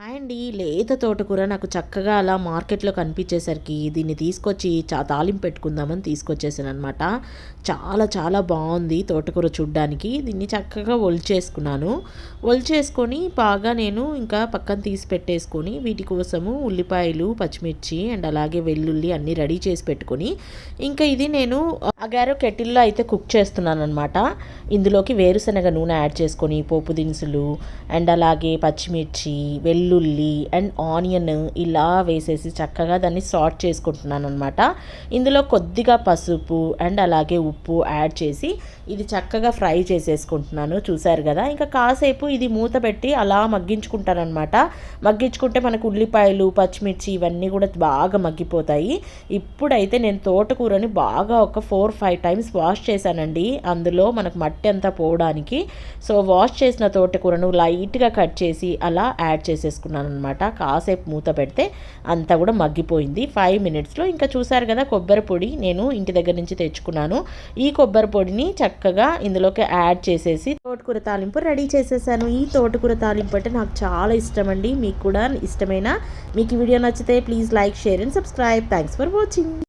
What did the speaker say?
Hi అండి లేత తోటకూర నాకు చక్కగా అలా మార్కెట్లో కనిపించేసరికి దీన్ని తీసుకొచ్చి చా తాలింపు పెట్టుకుందామని తీసుకొచ్చేసాను అనమాట చాలా చాలా బాగుంది తోటకూర చూడ్డానికి. దీన్ని చక్కగా ఒలిచేసుకున్నాను. ఒలిచేసుకొని బాగా నేను ఇంకా పక్కన తీసి పెట్టేసుకొని వీటి కోసము ఉల్లిపాయలు పచ్చిమిర్చి అండ్ అలాగే వెల్లుల్లి అన్నీ రెడీ చేసి పెట్టుకొని ఇంకా ఇది నేను అగారో కెటిల్లో అయితే కుక్ చేస్తున్నాను అనమాట ఇందులోకి వేరుశనగ నూనె యాడ్ చేసుకొని పోపు దినుసులు అండ్ అలాగే పచ్చిమిర్చి వెల్లు వెల్లుల్లి అండ్ ఆనియన్ ఇలా వేసేసి చక్కగా దాన్ని సార్ట్ చేసుకుంటున్నాను అనమాట ఇందులో కొద్దిగా పసుపు అండ్ అలాగే ఉప్పు యాడ్ చేసి ఇది చక్కగా ఫ్రై చేసేసుకుంటున్నాను. చూసారు కదా? ఇంకా కాసేపు ఇది మూత పెట్టి అలా మగ్గించుకుంటానమాట మగ్గించుకుంటే మనకు ఉల్లిపాయలు పచ్చిమిర్చి ఇవన్నీ కూడా బాగా మగ్గిపోతాయి. ఇప్పుడైతే నేను తోటకూరని బాగా ఒక ఫోర్ ఫైవ్ టైమ్స్ వాష్ చేశానండి. అందులో మనకు మట్టి అంతా పోవడానికి. సో వాష్ చేసిన తోటకూరను లైట్గా కట్ చేసి అలా యాడ్ చేసేసుకుంటాను వేసుకున్నాను అనమాట కాసేపు మూత పెడితే అంతా కూడా మగ్గిపోయింది. ఫైవ్ మినిట్స్లో ఇంకా చూసారు కదా కొబ్బరి పొడి నేను ఇంటి దగ్గర నుంచి తెచ్చుకున్నాను. ఈ కొబ్బరి పొడిని చక్కగా ఇందులోకి యాడ్ చేసేసి తోటకూర తాలింపు రెడీ చేసేసాను. ఈ తోటకూర తాలింపు అంటే నాకు చాలా ఇష్టం అండి మీకు కూడా ఇష్టమైన. మీకు ఈ వీడియో నచ్చితే please like share and subscribe. Thanks for watching